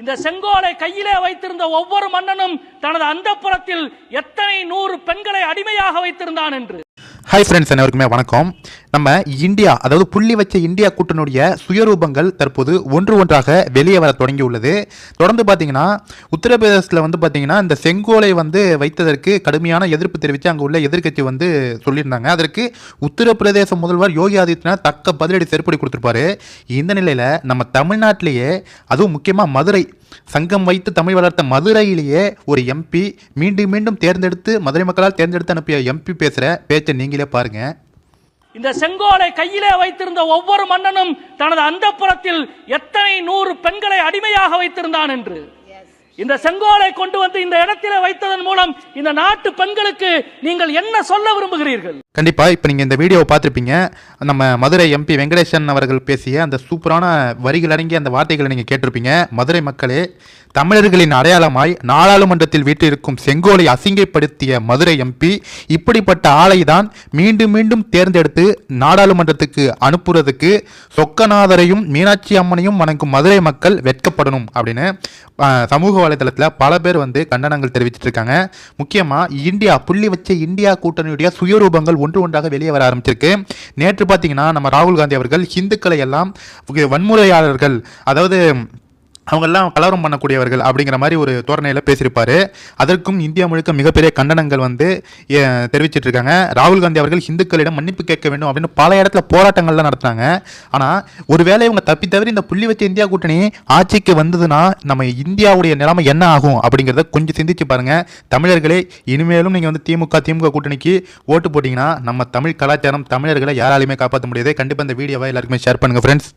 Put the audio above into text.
இந்த செங்கோலை கையிலே வைத்திருந்த ஒவ்வொரு மன்னனும் தனது அந்தப்புறத்தில் எத்தனை நூறு பெண்களை அடிமையாக வைத்திருந்தான் என்று. ஹாய் ஃப்ரெண்ட்ஸ் அனைவருக்குமே வணக்கம். நம்ம இந்தியா அதாவது புள்ளி வச்ச இந்தியா கூட்டணியுடைய சுயரூபங்கள் தற்போது ஒன்று ஒன்றாக வெளியே வர தொடங்கி உள்ளது தொடர்ந்து பார்த்தீங்கன்னா உத்தரப்பிரதேசத்தில் வந்து பார்த்தீங்கன்னா இந்த செங்கோலை வந்து வைத்ததற்கு கடுமையான எதிர்ப்பு தெரிவித்து அங்கே உள்ள எதிர்க்கட்சி வந்து சொல்லியிருந்தாங்க. அதற்கு உத்தரப்பிரதேச முதல்வர் யோகி ஆதித்யநாத் தக்க பதிலடி செருப்படி கொடுத்துருப்பாரு. இந்த நிலையில் நம்ம தமிழ்நாட்டிலேயே அதுவும் முக்கியமாக மதுரை சங்கம் வைத்து தமிழ் வளர்த்த மதுரையிலேயே ஒரு எம்பி மீண்டும் மீண்டும் தேர்ந்தெடுத்து மதுரை மக்களால் தேர்ந்தெடுத்து அனுப்பிய எம்பி பேசுகிற பேச்சை நீங்களே பாருங்க. இந்த செங்கோலை கையிலே வைத்திருந்த ஒவ்வொரு மன்னனும் தனது அந்தப்புறத்தில் எத்தனை நூறு பெண்களை அடிமையாக வைத்திருந்தான் என்று. இந்த செங்கோலை கொண்டு வந்து இந்த இடத்திலே வைத்ததன் மூலம் இந்த நாட்டு பெண்களுக்கு நீங்கள் என்ன சொல்ல விரும்புகிறீர்கள்? கண்டிப்பாக இப்போ நீங்கள் இந்த வீடியோவை பார்த்துருப்பீங்க. நம்ம மதுரை எம்பி வெங்கடேசன் அவர்கள் பேசிய அந்த சூப்பரான வரிகள் அடங்கிய அந்த வார்த்தைகளை நீங்கள் கேட்டிருப்பீங்க. மதுரை மக்களே தமிழர்களின் அடையாளமாய் நாடாளுமன்றத்தில் வீட்டிருக்கும் செங்கோலை அசிங்கப்படுத்திய மதுரை எம்பி இப்படிப்பட்ட ஆளை தான் மீண்டும் மீண்டும் தேர்ந்தெடுத்து நாடாளுமன்றத்துக்கு அனுப்புறதுக்கு சொக்கநாதரையும் மீனாட்சி அம்மனையும் வணங்கும் மதுரை மக்கள் வெட்கப்படணும் அப்படின்னு சமூக வலைதளத்தில் பல பேர் வந்து கண்டனங்கள் தெரிவிச்சிட்டு இருக்காங்க. முக்கியமாக இந்தியா புள்ளி வச்ச இந்தியா கூட்டணியுடைய சுயரூபங்கள் ஒன்று ஒன்றாக வெளியே வர ஆரம்பிச்சிருக்கு. நேற்று பார்த்தீங்கன்னா நம்ம ராகுல் காந்தி அவர்கள் ஹிந்துக்களை எல்லாம் வன்முறையாளர்கள் அதாவது அவங்கெல்லாம் கலவரம் பண்ணக்கூடியவர்கள் அப்படிங்கிற மாதிரி ஒரு தோரணையில் பேசியிருப்பாரு. அதற்கும் இந்தியா முழுக்க மிகப்பெரிய கண்டனங்கள் வந்து தெரிவிச்சிட்டு இருக்காங்க ராகுல் காந்தி அவர்கள் இந்துக்களிடம் மன்னிப்பு கேட்க வேண்டும் அப்படின்னு பல இடத்துல போராட்டங்கள்லாம் நடத்துனாங்க. ஆனால் ஒருவேளை இவங்க தப்பி தவிர இந்த புள்ளி வச்ச இந்தியா கூட்டணி ஆட்சிக்கு வந்ததுன்னா நம்ம இந்தியாவுடைய நிலைமை என்ன ஆகும் அப்படிங்கிறத கொஞ்சம் சிந்திச்சு பாருங்க. தமிழர்களே இனிமேலும் நீங்கள் வந்து திமுக திமுக கூட்டணிக்கு ஓட்டு போட்டிங்கன்னா நம்ம தமிழ் கலாச்சாரம் தமிழர்களை யாராலையுமே காப்பாற்ற முடியாது. கண்டிப்பாக இந்த வீடியோவை எல்லாருக்குமே ஷேர் பண்ணுங்கள் ஃப்ரெண்ட்ஸ்